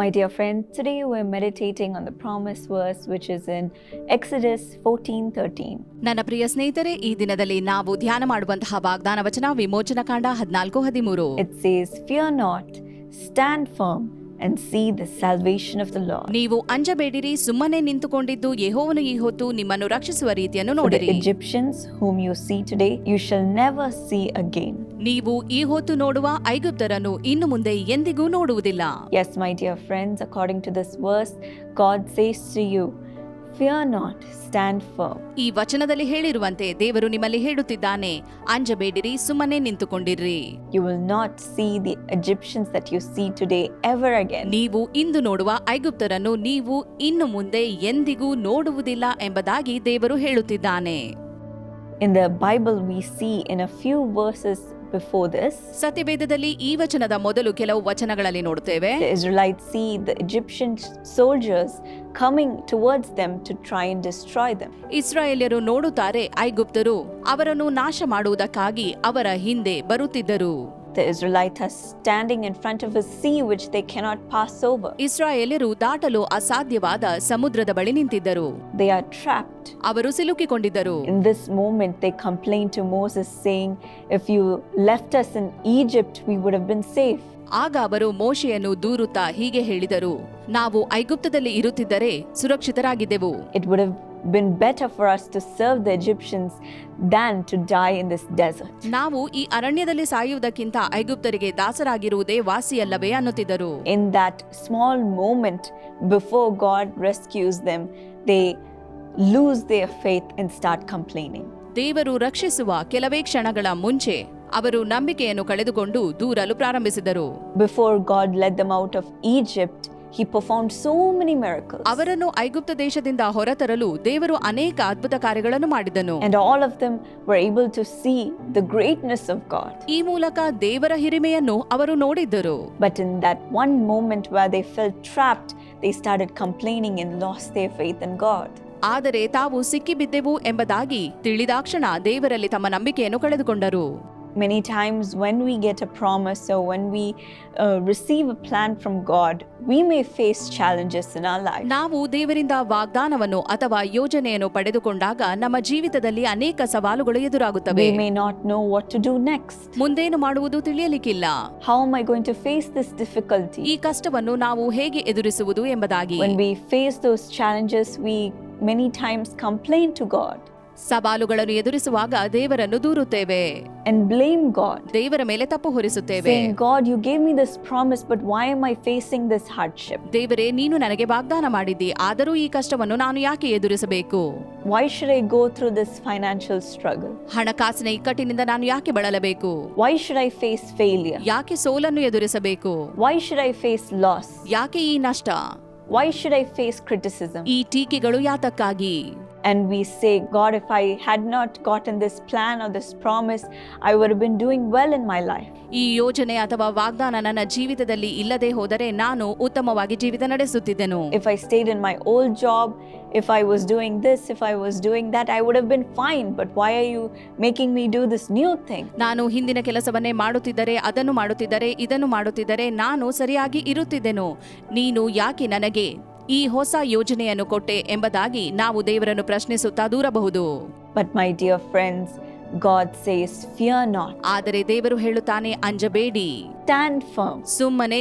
My dear friend, today we're meditating on the promise verse which is in Exodus 14:13. ನನ್ನ ಪ್ರಿಯ ಸ್ನೇಹಿತರೆ ಈ ದಿನದಲ್ಲಿ ನಾವು ಧ್ಯಾನ ಮಾಡುವಂತಹ ವಾಗ್ದಾನ ವಚನ ವಿಮೋಚನ ಕಾಂಡ ಹದಿನಾಲ್ಕು ಹದಿಮೂರು It says, "Fear not, stand firm and see the salvation of the Lord." ನೀವು ಅಂಜಬೇಡಿರಿ ಸುಮ್ಮನೆ ನಿಂತುಕೊಂಡಿದ್ದು ಯೆಹೋವನು ಈ ಹೊತ್ತು ನಿಮ್ಮನ್ನು ರಕ್ಷಿಸುವ ರೀತಿಯನ್ನು For the ನೋಡಿರಿ Egyptians whom you see today, you shall never see again. ನೀವು ಈ ಹೊತ್ತು ನೋಡುವ ಐಗುಪ್ತರನ್ನು ಇನ್ನು ಮುಂದೆ ಎಂದಿಗೂ ನೋಡುವುದಿಲ್ಲ Yes, my dear friends, according to this verse, God says to you, fear not stand firm ಈ ವಚನದಲ್ಲಿ ಹೇಳಿರುವಂತೆ ದೇವರು ನಿಮ್ಮಲ್ಲಿ ಹೇಳುತ್ತಿದ್ದಾನೆ ಅಂಜಬೇಡಿರಿ ಸುಮ್ಮನೆ ನಿಂತುಕೊಂಡಿರ್ರಿ you will not see the Egyptians that you see today ever again ನೀವು ಇಂದು ನೋಡುವ ಐಗುಪ್ತರನ್ನು ನೀವು ಇನ್ನು ಮುಂದೆ ಎಂದಿಗೂ ನೋಡುವುದಿಲ್ಲ ಎಂಬುದಾಗಿ ದೇವರು ಹೇಳುತ್ತಿದ್ದಾನೆ. In the Bible we see in a few verses before this, ಸತ್ಯವೇದದಲ್ಲಿ ಈ ವಚನದ ಮೊದಲು ಕೆಲವು ವಚನಗಳಲ್ಲಿ ನೋಡುತ್ತೇವೆ the Israelites see the Egyptian soldiers coming towards them to try and destroy them. ಇಸ್ರಾಯೇಲ್ಯರು ನೋಡುತ್ತಾರೆ ಐಗುಪ್ತರು ಅವರನ್ನು ನಾಶ ಮಾಡುವುದಕ್ಕಾಗಿ ಅವರ ಹಿಂದೆ ಬರುತ್ತಿದ್ದರು The Israelites are standing in front of a sea which they cannot pass over. ಇಸ್ರಾಯೇಲರು ದಾಟಲು ಅಸಾಧ್ಯವಾದ ಸಮುದ್ರದ ಬಳಿ ನಿಂತಿದ್ದರು They are trapped. ಅವರು ಸಿಲುಕಿಕೊಂಡಿದ್ದರು In this moment, they complain to Moses, saying, If you left us in Egypt, we would have been safe. ಆಗ ಅವರು ಮೋಶೆಯನ್ನು ದೂರುತ್ತಾ ಹೀಗೆ ಹೇಳಿದರು ನಾವು ಐಗುಪ್ತದಲ್ಲಿ ಇರುತ್ತಿದ್ದರೆ ಸುರಕ್ಷಿತರಾಗಿದ್ದೆವು It would have been better for us to serve the Egyptians than to die in this desert. ನಾವು ಈ ಅರಣ್ಯದಲ್ಲಿ ಸಾಯುವುದಕ್ಕಿಂತ ಐಗುಪ್ತರಿಗೆ ದಾಸರಾಗಿರುವುದೇ ವಾಸಿಯಲ್ಲವೇ ಅನ್ನುತ್ತಿದ್ದರು In that small moment before God rescues them, they lose their faith and start complaining. ದೇವರು ರಕ್ಷಿಸುವ ಕೆಲವೇ ಕ್ಷಣಗಳ ಮುಂಚೆ ಅವರು ನಂಬಿಕೆಯನ್ನು ಕಳೆದುಕೊಂಡು ದೂರಲು ಪ್ರಾರಂಭಿಸಿದರು Before God led them out of Egypt, He performed so many miracles. ಅವರನ್ನು ಐಗುಪ್ತ ದೇಶದಿಂದ ಹೊರತರಲು ದೇವರು ಅನೇಕ ಅದ್ಭುತ ಕಾರ್ಯಗಳನ್ನು ಮಾಡಿದನು And all of them were able to see the greatness of God. ಈ ಮೂಲಕ ದೇವರ ಹಿರಿಮೆಯನ್ನು ಅವರು ನೋಡಿದ್ದರು But in that one moment where they felt trapped, they started complaining and lost their faith in God. ಆದರೆ ತಾವು ಸಿಕ್ಕಿಬಿದ್ದೆವು ಎಂಬುದಾಗಿ ತಿಳಿದಾಕ್ಷಣ ದೇವರಲ್ಲಿ ತಮ್ಮ ನಂಬಿಕೆಯನ್ನು ಕಳೆದುಕೊಂಡರು Many times, when we get a promise or when we uh, receive a plan from God, we may face challenges in our life. ನಾವು ದೇವರಿಂದ ವಾಗ್ದಾನವನ್ನು ಅಥವಾ ಯೋಜನೆಯನ್ನು ಪಡೆದುಕೊಂಡಾಗ ನಮ್ಮ ಜೀವಿತದಲ್ಲಿ ಅನೇಕ ಸವಾಲುಗಳು ಎದುರಾಗುತ್ತವೆ We may not know what to do next. ಮುಂದೇನು ಮಾಡುವುದು ತಿಳಿಯಲಿಕ್ಕಿಲ್ಲ How am I going to face this difficulty? ಈ ಕಷ್ಟವನ್ನು ನಾವು ಹೇಗೆ ಎದುರಿಸುವುದು ಎಂಬುದಾಗಿ When we face those challenges, we many times complain to God ಸವಾಲುಗಳನ್ನು ಎದುರಿಸುವಾಗ ದೇವರನ್ನು ದೂರುತ್ತೇವೆ and blame God, ದೇವರ ಮೇಲೆ ತಪ್ಪು ಹೊರಿಸುತ್ತೇವೆ God God, you gave me this promise, but why am I facing this hardship? ದೇವರೇ ನೀನು ನನಗೆ ವಾಗ್ದಾನ ಮಾಡಿದ್ದಿ ಆದರೂ ಈ ಕಷ್ಟವನ್ನು ನಾನು ಯಾಕೆ ಎದುರಿಸಬೇಕು Why should I go through this financial struggle? ಹಣಕಾಸಿನ ಇಕ್ಕಟ್ಟಿನಿಂದ ನಾನು ಯಾಕೆ ಬಳಲಬೇಕು Why should I face failure? ಯಾಕೆ ಸೋಲನ್ನು ಎದುರಿಸಬೇಕು Why should I face loss? ಯಾಕೆ ಈ ನಷ್ಟ Why should I face criticism? ಈ ಟೀಕೆಗಳು ಯಾತಕ್ಕಾಗಿ And we say, God, if I had not gotten this plan or this promise, I would have been doing well in my life. ಈ ಯೋಜನೆ ಅಥವಾ ವಾಗ್ದಾನ ನನ್ನ ಜೀವಿತದಲ್ಲಿ ಇಲ್ಲದೆ ಹೋದರೆ ನಾನು ಉತ್ತಮವಾಗಿ ಜೀವಿತ ನಡೆಸುತ್ತಿದ್ದೆನು If I stayed in my old job, if I was doing this, if I was doing that, I would have been fine. But why are you making me do this new thing? ನಾನು ಹಿಂದಿನ ಕೆಲಸವನ್ನೇ ಮಾಡುತ್ತಿದ್ದರೆ ಅದನ್ನು ಮಾಡುತ್ತಿದ್ದರೆ ಇದನ್ನು ಮಾಡುತ್ತಿದ್ದರೆ ನಾನು ಸರಿಯಾಗಿ ಇರುತ್ತಿದ್ದೆನು ನೀನು ಯಾಕೆ ನನಗೆ ಈ ಹೊಸ ಯೋಜನೆಯನ್ನು ಕೊಟ್ಟೆ ಎಂಬುದಾಗಿ ನಾವು ದೇವರನ್ನು ಪ್ರಶ್ನಿಸುತ್ತಾ ದೂರಬಹುದು. But my dear friends, God says, Fear not, ಆದರೆ ದೇವರು ಹೇಳುತ್ತಾನೆ ಅಂಜಬೇಡಿ. Stand firm, ಸುಮ್ಮನೆ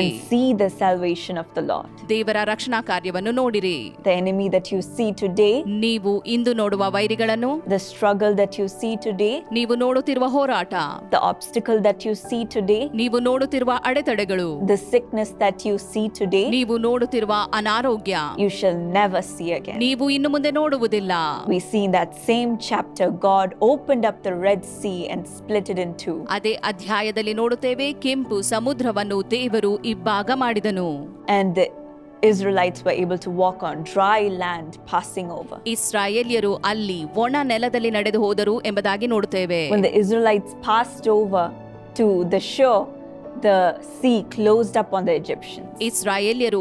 and see the salvation of the Lord. ದೇವರ ರಕ್ಷಣಾ ಕಾರ್ಯವನ್ನು ನೋಡಿರಿ The enemy that you see today, ನೀವು ಇಂದು ನೋಡುವ ವೈರಿಗಳನ್ನು the struggle that you see today, ನೀವು ನೋಡುತ್ತಿರುವ ಹೋರಾಟ the obstacle that you see today, ನೀವು ನೋಡುತ್ತಿರುವ ಅಡೆತಡೆಗಳು the sickness that you see today, ನೀವು ನೋಡುತ್ತಿರುವ ಅನಾರೋಗ್ಯ you shall never see again. ನೀವು ಇನ್ನು ಮುಂದೆ ನೋಡುವುದಿಲ್ಲ We see in that same chapter, God opened up the Red Sea and split it in two. ಅದೇ ಅಧ್ಯಾಯದಲ್ಲಿ ನೋಡುತ್ತೇವೆ ಕೆಂಪು ಸಮುದ್ರವನ್ನು ದೇವರು ಇಬ್ಬಾಗ ಮಾಡಿದನು. And walk on dry land over ಅಲ್ಲಿ ಒಣ ನೆಲದಲ್ಲಿ ನಡೆದು ಹೋದರು ಎಂಬುದಾಗಿ ನೋಡುತ್ತೇವೆ. Israelites over to sea up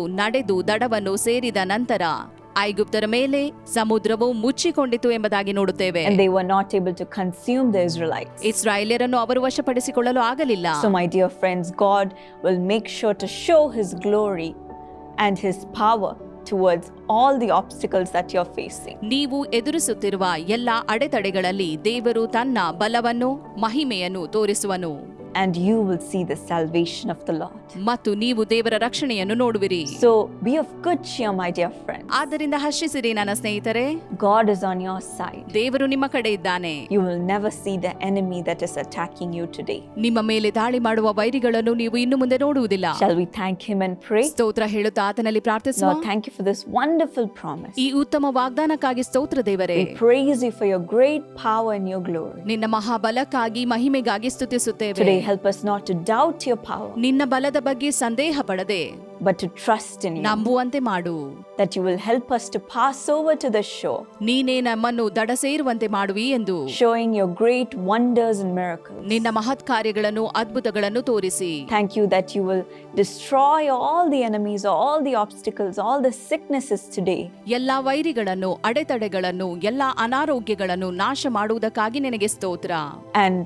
ನಡೆದು ದಡವನ್ನು ಸೇರಿದ ನಂತರ ಐಗುಪ್ತರ ಮೇಲೆ ಸಮುದ್ರವು ಮುಚ್ಚಿಕೊಂಡಿತು ಎಂಬುದಾಗಿ ನೋಡುತ್ತೇವೆ and they were not able to consume the Israelites. ಇಸ್ರಾಯೇಲ್ಯರನ್ನು ಅವರು ವಶಪಡಿಸಿಕೊಳ್ಳಲು ಆಗಲಿಲ್ಲ So, my dear friends, God will make sure to show His glory and His power towards all the obstacles that you're facing. ನೀವು ಎದುರಿಸುತ್ತಿರುವ ಎಲ್ಲ ಅಡೆತಡೆಗಳಲ್ಲಿ ದೇವರು ತನ್ನ ಬಲವನ್ನು ಮಹಿಮೆಯನ್ನು ತೋರಿಸುವನು And you will see the salvation of the Lord. ಮತ್ತು ನೀವು ದೇವರ ರಕ್ಷಣೆಯನ್ನು ನೋಡುವಿರಿ So, be of good cheer, my dear friends. ಆದ್ದರಿಂದ ಹರ್ಷಿಸಿರಿ ನನ್ನ ಸ್ನೇಹಿತರೆ God is on your side. ದೇವರು ನಿಮ್ಮ ಕಡೆ ಇದ್ದಾನೆ You will never see the enemy that is attacking you today. ನಿಮ್ಮ ಮೇಲೆ ದಾಳಿ ಮಾಡುವ ವೈರಿಗಳನ್ನು ನೀವು ಇನ್ನು ಮುಂದೆ ನೋಡುವುದಿಲ್ಲ Shall we thank Him and pray? ಸ್ತೋತ್ರ ಹೇಳುತ್ತಾ ಆತನಲ್ಲಿ ಪ್ರಾರ್ಥಿಸುವ Lord, thank you for this wonderful promise. ಈ ಉತ್ತಮ ವಾಗ್ದಾನಕ್ಕಾಗಿ ಸ್ತೋತ್ರ ದೇವರೇ We praise you for your great power and your glory. ನಿನ್ನ ಮಹಾಬಲಕ್ಕಾಗಿ ಮಹಿಮೆಗಾಗಿ ಸ್ತುತಿಸುತ್ತೇವೆ Today, help us not to doubt your power, ನಿನ್ನ ಬಲದ ಬಗ್ಗೆ ಸಂದೇಹ ಪಡದೆ but to trust in you. ನಂಬುವಂತೆ ಮಾಡು That you will help us to pass over to the shore, ನೀನೇ ನಮ್ಮನ್ನು ದಡ ಸೇರುವಂತೆ ಮಾಡುವಿ ಎಂದು showing your great wonders and miracles. ನಿನ್ನ ಮಹತ್ ಕಾರ್ಯಗಳನ್ನು ಅದ್ಭುತಗಳನ್ನು ತೋರಿಸಿ Thank you that you will destroy all the enemies, all the obstacles, all the sicknesses today. ಎಲ್ಲಾ ವೈರಿಗಳನ್ನು ಅಡೆತಡೆಗಳನ್ನು ಎಲ್ಲಾ ಅನಾರೋಗ್ಯಗಳನ್ನು ನಾಶ ಮಾಡುವುದಕ್ಕಾಗಿ ನಿನಗೆ ಸ್ತೋತ್ರ And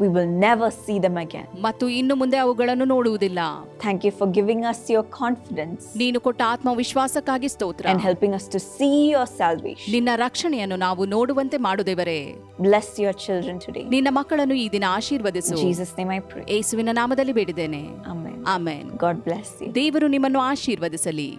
we will never see them again. ಮತ್ತು ಇನ್ನು ಮುಂದೆ ಅವುಗಳನ್ನು ನೋಡುವುದಿಲ್ಲ Thank you for giving us your confidence ನೀನು ಕೊಟ್ಟ ಆತ್ಮವಿಶ್ವಾಸಕ್ಕಾಗಿ ಸ್ತೋತ್ರ and helping us to see your salvation. ನಿನ್ನ ರಕ್ಷಣೆಯನ್ನು ನಾವು ನೋಡುವಂತೆ devare Bless your children today. ನಿನ್ನ ಮಕ್ಕಳನ್ನು ಈ ದಿನ ಆಶೀರ್ವದಿಸು In Jesus' name I pray. yesuvina ನಾಮದಲ್ಲಿ ಬೇಡಿದ್ದೇನೆ Amen. Amen God bless you. ದೇವರು ನಿಮ್ಮನ್ನು ಆಶೀರ್ವದಿಸಲಿ